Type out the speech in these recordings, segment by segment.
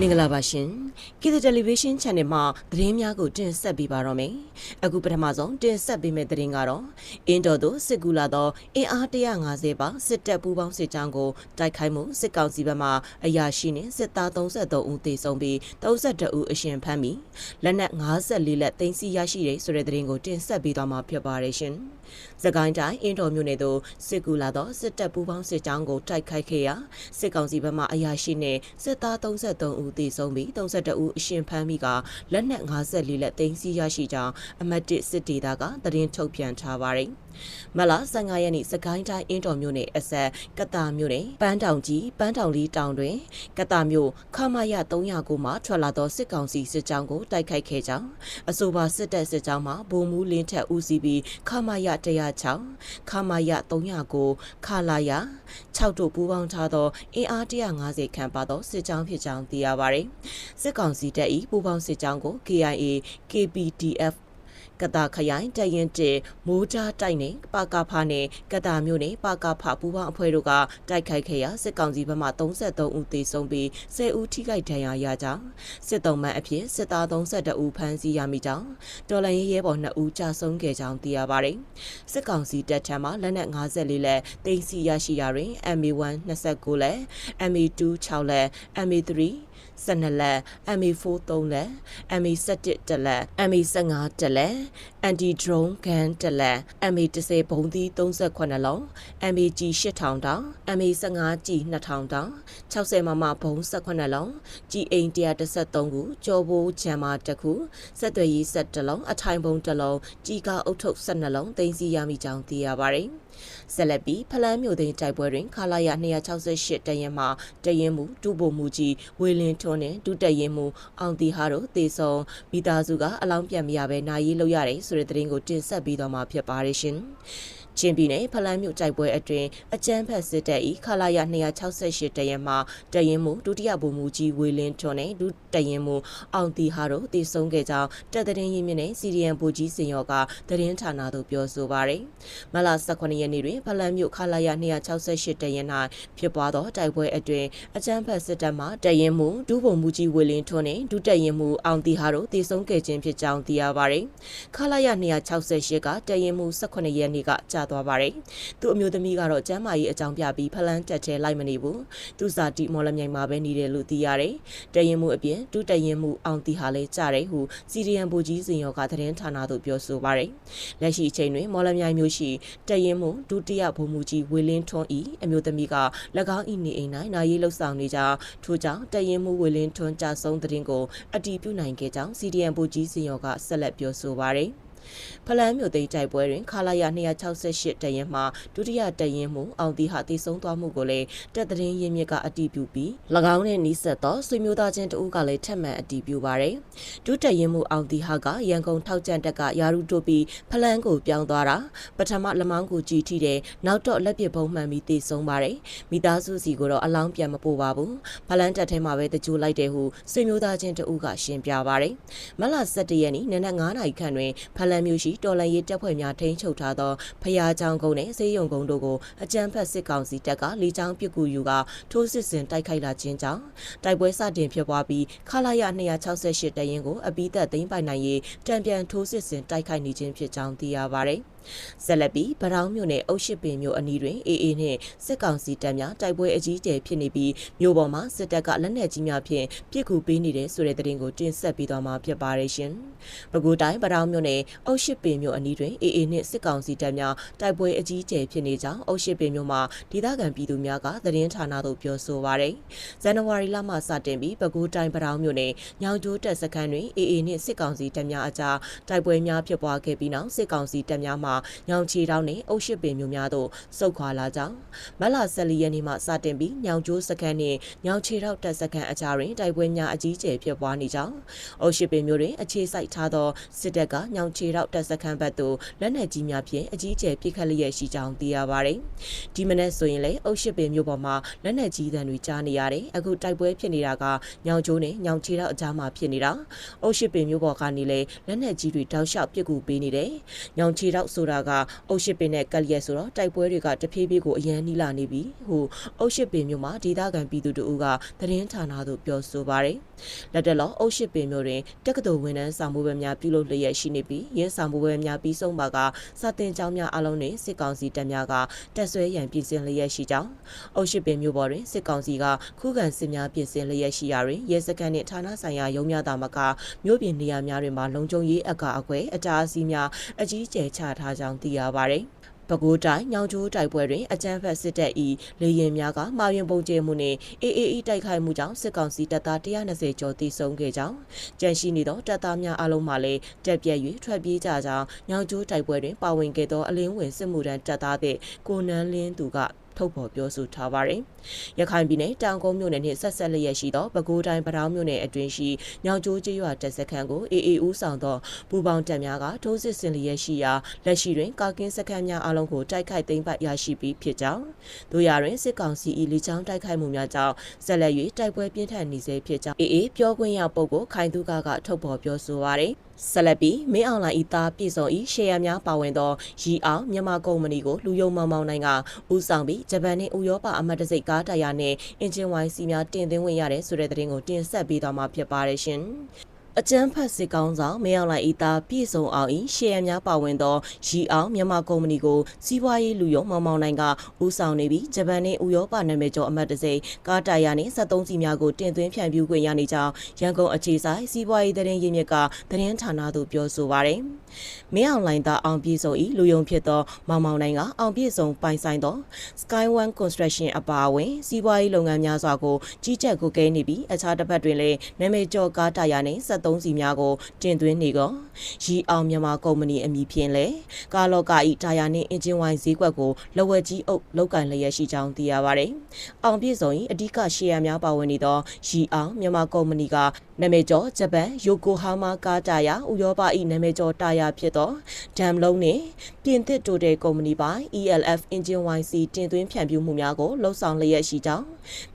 မင်္ဂလာပါရှင်။ကိသတယ်လီဗေးရှင်း channel မှာသတင်းများကိုတင်ဆက်ပေးပါတော့မယ်။အခုပထမဆုံးတင်ဆက်ပေးမယ့်သတင်းကတော့အင်းတော်သို့စစ်ကူလာသောအင်အား150ပါစစ်တပ်ပူးပေါင်းစစ်ကြောင်းကိုတိုက်ခိုက်မှုစစ်ကောင်စီဘက်မှအရာရှိနှင့်စစ်သား33ဦးသေဆုံးပြီး32ဦးအရှင်ဖမ်းမိလက်နက်54လက်သိမ်းဆည်းရရှိတဲ့ဆိုတဲ့သတင်းကိုတင်ဆက်ပေးသွားမှာဖြစ်ပါတယ်ရှင်။စကိုင်းတိုင်းအင်းတော်မြို့နယ်သို့စစ်ကူလာသောစစ်တပ်ပူးပေါင်းစစ်ကြောင်းကိုတိုက်ခိုက်ခဲ့ရာစစ်ကောင်စီဘက်မှအရာရှိနှင့်စစ်သား33ဦးသေဆုံးပြီး32ဦးအရှင်ဖမ်းမိကလက်နက်54လက်သိမ်းဆည်းရရှိကြောင်းအမတ်1စစ်ဒေသကသတင်းထုတ်ပြန်ထားပါတယ်။ မလ15ရက်နေ့စကိုင်းတိုင်းအင်းတော်မြို့နယ်အဆက်ကတာမြို့နယ်ပန်းတောင်ကြီးပန်းတောင်လေးတောင်တွင်ကတာမြို့ခမရ309မှထွက်လာသောစစ်ကောင်စီစစ်ကြောင်းကိုတိုက်ခိုက်ခဲ့ကြောင်းအဆိုပါစစ်တပ်စစ်ကြောင်းမှဗိုလ်မှူးလင်းထက်ဦးစီးပြီးခမရ106ခမရ309ခလာရ6တို့ပူးပေါင်းထားသောအင်အား150ခန့်ပါသောစစ်ကြောင်းဖြစ်ကြောင်းသိရပါသည်စစ်ကောင်စီတပ်၏ပူးပေါင်းစစ်ကြောင်းကို KIA KPDF ကတာခရိုင်တရင်တေမိုးကြားတိုက်နေပကဖနဲ့ကတာမြို့နယ်ပကဖပူးပေါင်းအဖွဲ့တို့ကတိုက်ခိုက်ခဲ့ရာစစ်ကောင်စီဘက်မှ33ဦးသေဆုံးပြီး10ဦးထိခိုက်ဒဏ်ရာရကြောင်းစစ်တုံးမှန်အဖြစ်စစ်သား32ဦးဖမ်းဆီးရမိကြောင်းတော်လိုင်းရဲဘော်2ဦးကြာဆုံးခဲ့ကြောင်းသိရပါတယ်စစ်ကောင်စီတပ်ထံမှလက်နက်54လက်တင်စီရရှိရာတွင် MA1 29လက် MA2 6လက် MA3 12လက် MA4 3လက် MA17 တလက် MA15 တလက် anti drone gun တလက် MA10 ဘုံသီး38လုံး MAG 8000တောင် MA15 G 2000တောင်60မမဘုံ18လုံး G အိမ်113ခုကြောဘိုးဂျမ်မာတစ်ခုစက်သွယ်ရေးဆက်တစ်လုံးအထိုင်ဘုံတစ်လုံးကြီးကားအုတ်ထုတ်12လုံးတင်စီရမိကြောင်းသိရပါတယ်ဆက်လက်ပြီးဖလန်းမြို့သိမ်းတိုက်ပွဲတွင်ခလာရ268တရင်မှတရင်မူဒုဗိုလ်မူကြီးဝေလင်းထွန်းနဲ့ဒုတရင်မူအောင်တီဟာတို့တေဆုံးမိသားစုကအလောင်းပြန်မရဘဲနိုင်ရေးလုပ်ရတယ်ဆိုတဲ့သတင်းကိုတင်ဆက်ပြီးတော့မှာဖြစ်ပါတယ်ရှင်။ ချင်းပြည်နယ်ဖလန်းမြို့တိုက်ပွဲအတွင်းအကြမ်းဖက်စစ်တပ်၏ခလာရ268တရင်မှတရင်မှုဒုတိယဗိုလ်မှူးကြီးဝေလင်းထွန်းနဲ့ဒုတရင်မှုအောင်တီဟာတို့တည်ဆုံခဲ့ကြောင်းတပ်သတင်းရင်းမြစ်နဲ့စီရီယန်ဗိုလ်ကြီးစင်ရောကသတင်းဌာနသို့ပြောဆိုပါရယ်မလ18ရက်နေ့တွင်ဖလန်းမြို့ခလာရ268တရင်၌ဖြစ်ပွားသောတိုက်ပွဲအတွင်းအကြမ်းဖက်စစ်တပ်မှတရင်မှုဒုဗိုလ်မှူးကြီးဝေလင်းထွန်းနဲ့ဒုတရင်မှုအောင်တီဟာတို့တည်ဆုံခဲ့ခြင်းဖြစ်ကြောင်းသိရပါရယ်ခလာရ268ကတရင်မှု18ရက်နေ့ကကြာသွားပါတယ်။သူ့အမျိုးသမီးကတော့ကျမ်းမာရေးအကြောင်းပြပြီးဖလန်းတက်ထဲလိုက်မနေဘူး။သူစာတီမော်လမြိုင်မှာပဲနေတယ်လို့သိရတယ်။တရင်မှုအပြင်ဒုတရင်မှုအောင်တီဟာလည်းကြတယ်ဟုစီရီယန်ဘူကြီးစင်ရောကသတင်းဌာနသို့ပြောဆိုပါတယ်။လက်ရှိအချိန်တွင်မော်လမြိုင်မြို့ရှိတရင်မှုဒုတိယဗိုလ်မှူးကြီးဝေလင်းထွန်းဤအမျိုးသမီးက၎င်းဤနေအိမ်၌နာရေးလှုပ်ဆောင်နေကြထို့ကြောင့်တရင်မှုဝေလင်းထွန်းကြဆုံးသတင်းကိုအတည်ပြုနိုင်ခဲ့ကြောင်းစီရီယန်ဘူကြီးစင်ရောကဆက်လက်ပြောဆိုပါတယ်။ ဖလန်းမြို့သိမ်းတိုက်ပွဲတွင်ခလာရ268တရင်မှဒုတိယတရင်မှုအောင်တီဟာတည်ဆုံးသွားမှုကိုလည်းတပ်သတင်းရင်းမြစ်ကအတည်ပြုပြီး၎င်းနဲ့နှိဆက်သောဆွေမျိုးသားချင်းတဦးကလည်းထပ်မံအတည်ပြုပါရယ်ဒုတရင်မှုအောင်တီဟာကရန်ကုန်ထောက်ကြံတက်ကယာရုတိုပြီးဖလန်းကိုပြောင်းသွားတာပထမလမောင်းကိုကြည်ထိတယ်နောက်တော့လက်ပစ်ပုံမှန်ပြီးတည်ဆုံးပါရယ်မိသားစုစီကိုတော့အလောင်းပြန်မပို့ပါဘူးဖလန်းတက်ထဲမှာပဲတကြိုလိုက်တယ်ဟုဆွေမျိုးသားချင်းတဦးကရှင်းပြပါရယ်မလ17ရက်နေ့နနက်9နာရီခန့်တွင်ဖလန်းမြို့ရှိတော်လန်ရေးတပ်ဖွဲ့များထိန်းချုပ်ထားသောဖျားချောင်းကုန်းနှင့်စေးရုံကုန်းတို့ကိုအကြမ်းဖက်စစ်ကောင်စီတပ်ကလေကြောင်းပစ်ကူယူကထိုးစစ်ဆင်တိုက်ခိုက်လာခြင်းကြောင့်တိုက်ပွဲစတင်ဖြစ်ပွားပြီးခလာရ268တရင်ကိုအပိသက်သိမ်းပိုင်နိုင်ရေးတံပြန်ထိုးစစ်ဆင်တိုက်ခိုက်နေခြင်းဖြစ်ကြောင်းသိရပါဗျ။ဆက်လက်ပြီးဗရောင်းမြို့နယ်အုတ်ရှိပင်မြို့အနီးတွင်အေအေနှင့်စစ်ကောင်စီတပ်များတိုက်ပွဲအကြီးအကျယ်ဖြစ်နေပြီးမြို့ပေါ်မှာစစ်တပ်ကလက်နက်ကြီးများဖြင့်ပစ်ကူပေးနေတဲ့ဆိုတဲ့သတင်းကိုတင်ဆက်ပေးသွားမှာဖြစ်ပါတယ်ရှင်။ပဲခူးတိုင်းဗရောင်းမြို့နယ်အုတ်ရှိပင်မြို့အနီးတွင်အေအေနှင့်စစ်ကောင်စီတပ်များတိုက်ပွဲအကြီးအကျယ်ဖြစ်နေကြောင်းအုတ်ရှိပင်မြို့မှာဒေသခံပြည်သူများကသတင်းဌာနသို့ပြောဆိုပါရယ်။ဇန်နဝါရီလမှစတင်ပြီးပဲခူးတိုင်းဗရောင်းမြို့နယ်ညောင်ကျိုးတပ်စခန်းတွင်အေအေနှင့်စစ်ကောင်စီတပ်များအကြားတိုက်ပွဲများဖြစ်ပွားခဲ့ပြီးနောက်စစ်ကောင်စီတပ်များမှညောင်ချီတောင်းနဲ့အုတ်ရှိပင်မျိုးများသို့စုခွာလာကြောင်းမလ14ရက်နေ့မှစတင်ပြီးညောင်ကျိုးစခန်းနှင့်ညောင်ချီတောက်တပ်စခန်းအကြားတွင်တိုက်ပွဲများအကြီးအကျယ်ဖြစ်ပွားနေကြောင်းအုတ်ရှိပင်မျိုးတွင်အခြေစိုက်ထားသောစစ်တပ်ကညောင်ချီတောက်တပ်စခန်းဘက်သို့လက်နက်ကြီးများဖြင့်အကြီးအကျယ်ပစ်ခတ်လျက်ရှိကြောင်းသိရပါသည်ဒီမနေ့ဆိုရင်လည်းအုတ်ရှိပင်မျိုးပေါ်မှာလက်နက်ကြီးတံတွေကြားနေရတယ်အခုတိုက်ပွဲဖြစ်နေတာကညောင်ကျိုးနဲ့ညောင်ချီတောက်အကြားမှာဖြစ်နေတာအုတ်ရှိပင်မျိုးပေါ်ကနေလည်းလက်နက်ကြီးတွေတောက်လျှောက်ပစ်ကူပေးနေတယ်ညောင်ချီတောက်ဆိုဆိုတာကအုတ်ရှိပင်နဲ့ကက်လျက်ဆိုတော့တိုက်ပွဲတွေကတဖြည်းဖြည်းကိုအရန်နီးလာနေပြီဟိုအုတ်ရှိပင်မျိုးမှာဒေသခံပြည်သူတို့ကသတင်းဌာနသို့ပြောဆိုပါတယ်လက်တလောအုတ်ရှိပင်မျိုးတွင်တက္ကသိုလ်ဝန်ထမ်းစာမှုပဲများပြုလုပ်လျက်ရှိနေပြီးရင်းစာမှုပဲများပြီးဆုံးပါကစာတင်ကျောင်းများအလုံးနှင့်စစ်ကောင်စီတပ်များကတက်ဆွဲရန်ပြင်ဆင်လျက်ရှိကြောင်းအုတ်ရှိပင်မျိုးပေါ်တွင်စစ်ကောင်စီကခုခံစစ်များပြင်ဆင်လျက်ရှိရာတွင်ရဲစခန်းနှင့်ဌာနဆိုင်ရာရုံးများသာမကမြို့ပြင်နေရာများတွင်မှလုံခြုံရေးအကာအကွယ်အတားအဆီးများအကြီးကျယ်ချထားကြောင်းသိရပါသည်ပဲခူးတိုင်းညောင်ကျိုးတိုက်ပွဲတွင်အကြမ်းဖက်စစ်တပ်၏လေရင်များကမာရင်ပုံကျဲမှုနှင့် AAE တိုက်ခိုက်မှုကြောင့်စစ်ကောင်စီတပ်သား120ကျော်တိဆုံးခဲ့ကြောင်းကြန့်ရှိနေသောတပ်သားများအလုံးမှလည်းတက်ပြက်၍ထွက်ပြေးကြကြောင်းညောင်ကျိုးတိုက်ပွဲတွင်ပါဝင်ခဲ့သောအလင်းဝင်စစ်မှုထမ်းတပ်သားသည့်ကိုနန်းလင်းသူက ထုတ်ဖော်ပြောဆိုထားပါတယ်။ရခိုင်ပြည်နယ်တောင်ကုန်းမြို့နယ်နှင့်ဆက်ဆက်လျက်ရှိသောပဲခူးတိုင်းပတောင်းမြို့နယ်အတွင်းရှိညောင်ကျိုးကျေးရွာတပ်စခန်းကို AA ဦးဆောင်သောပူပေါင်းတပ်များကထိုးစစ်ဆင်လျက်ရှိရာလက်ရှိတွင်ကာကင်းစခန်းများအလုံးကိုတိုက်ခိုက်သိမ်းပိုက်ရရှိပြီးဖြစ်ကြောင်းတို့ရတွင်စစ်ကောင်စီ၏လေကြောင်းတိုက်ခိုက်မှုများကြောင့်ဆက်လက်၍တိုက်ပွဲပြင်းထန်နေစေဖြစ်ကြောင်း AA ပြောခွင့်ရပုဂ္ဂိုလ်ခိုင်သူကကထုတ်ဖော်ပြောဆိုပါရယ် ဆက်လက်ပြီးမင်းအောင်လိုင်ဤသားပြည်စုံဤရှယ်ယာများပါဝင်သောရီအောင်မြန်မာကုမ္ပဏီကိုလူယုံမောင်မောင်နိုင်ကဦးဆောင်ပြီးဂျပန်နှင့်ဥရောပအမတ်တစိတ်ကားတရာနဲ့အင်ဂျင်ဝိုင်းစီများတင်သွင်းဝင်ရတဲ့ဆိုတဲ့သတင်းကိုတင်ဆက်ပေးသွားမှာဖြစ်ပါတယ်ရှင်။ အကျန်းဖတ်စစ်ကောင်းဆောင်မင်းအောင်လှိုင်ဤသားပြည်စုံအောင်ဤရှယ်ယာများပါဝင်သောရီအောင်မြန်မာကုမ္ပဏီကိုစီးပွားရေးလူယုံမောင်မောင်နိုင်ကဦးဆောင်နေပြီးဂျပန်နှင့်ဥရောပနာမည်ကျော်အမတ်တစိကားတိုင်ယာနှင့်73စီများကိုတင်သွင်းဖြန့်ဖြူးခွင့်ရနေကြောင်းရန်ကုန်အခြေဆိုင်စီးပွားရေးသတင်းရင်းမြစ်ကသတင်းဌာနသို့ပြောဆိုပါရယ်မင်းအောင်လှိုင်သားအောင်ပြည်စုံဤလူယုံဖြစ်သောမောင်မောင်နိုင်ကအောင်ပြည်စုံပိုင်ဆိုင်သော Sky One Construction အပါအဝင်စီးပွားရေးလုပ်ငန်းများစွာကိုကြီးကြပ်ကုကဲနေပြီးအခြားတစ်ဖက်တွင်လည်းနာမည်ကျော်ကားတိုင်ယာနှင့်73စီများကိုတင်သွင်းနေကောရီအောင်မြန်မာကုမ္ပဏီအမည်ဖြင့်လဲကာလော့ကာဤတာယာနှင့်အင်ဂျင်ဝိုင်ဈေးကွက်ကိုလဝက်ကြီးအုပ်လောက်ကန်လျက်ရှိကြောင်းသိရပါတယ်။အောင်ပြည့်စုံ၏အဓိကရှယ်ယာများပါဝင်နေသောရီအောင်မြန်မာကုမ္ပဏီကနာမည်ကျော်ဂျပန်ယိုကိုဟာမာကာတာယာဥရောပ၏နာမည်ကျော်တာယာဖြစ်သောဒမ်လုံးနှင့်ပြင်သစ်တိုတယ်ကုမ္ပဏီပိုင် ELF Engine YC တင်သွင်းဖြန့်ဖြူးမှုများကိုလှုပ်ဆောင်လျက်ရှိကြောင်း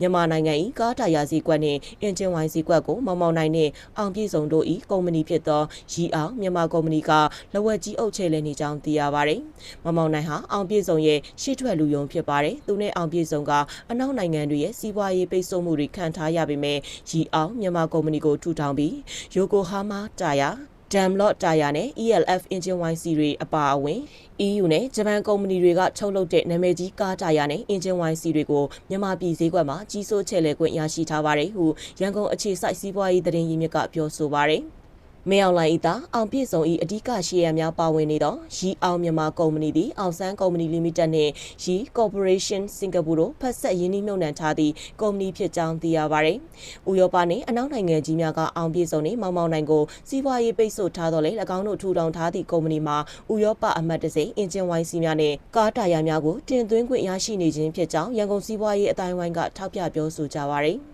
မြန်မာနိုင်ငံ၏ကာတာယာဈေးကွက်နှင့် Engine YC ဈေးကွက်ကိုမောင်မောင်နိုင်နှင့်အောင်ပြည့်စုံတို့၏ကုမ္ပဏီဖြစ်သောရီအောင်မြန်မာကုမ္ပဏီကလဝက်ကြီးအုပ်ချဲလဲနေကြောင်းသိရပါတယ်။မမောင်နိုင်ဟာအောင်ပြည့်စုံရဲ့ရှေ့ထွက်လူယုံဖြစ်ပါတယ်။သူနဲ့အောင်ပြည့်စုံကအနောက်နိုင်ငံတွေရဲ့စီးပွားရေးပိတ်ဆို့မှုတွေခံထားရပေမဲ့ရီအောင်မြန်မာကုမ္ပဏီကိုထူထောင်ပြီးယိုကိုဟာမာတာယာ ဒမ်လော့တာယာနဲ့ ELF Engine YC တွေအပါအဝင် EU နဲ့ဂျပန်ကုမ္ပဏီတွေကထုတ်လုပ်တဲ့နာမည်ကြီးကားတာယာနဲ့ Engine YC တွေကိုမြန်မာပြည်ဈေးကွက်မှာကြီးစိုးချဲ့လဲခွင့်ရရှိထားပါတယ်ဟုရန်ကုန်အခြေစိုက်စီးပွားရေးသတင်းရင်းမြစ်ကပြောဆိုပါတယ်။ မေအောင်လိုင်ဤသာအောင်ပြည့်စုံဤအဓိကရှယ်ယာများပါဝင်နေသောရီအောင်မြန်မာကုမ္ပဏီသည်အောင်ဆန်းကုမ္ပဏီလီမိတက်နှင့်ရီကော်ပိုရေးရှင်းစင်ကာပူတို့ဖက်ဆက်ရင်းနှီးမြှုပ်နှံထားသည့်ကုမ္ပဏီဖြစ်ကြောင်းသိရပါသည်။ဥရောပနှင့်အနောက်နိုင်ငံကြီးများကအောင်ပြည့်စုံနှင့်မောင်မောင်နိုင်ကိုစီးပွားရေးပိတ်ဆို့ထားတော်လဲ၎င်းတို့ထူထောင်ထားသည့်ကုမ္ပဏီမှာဥရောပအမတ်တစိအင်ဂျင်ဝိုင်းစီများနှင့်ကားတာယာများကိုတင်သွင်းခွင့်ရရှိနေခြင်းဖြစ်ကြောင်းရန်ကုန်စီးပွားရေးအတိုင်းဝိုင်းကထောက်ပြပြောဆိုကြပါသည်။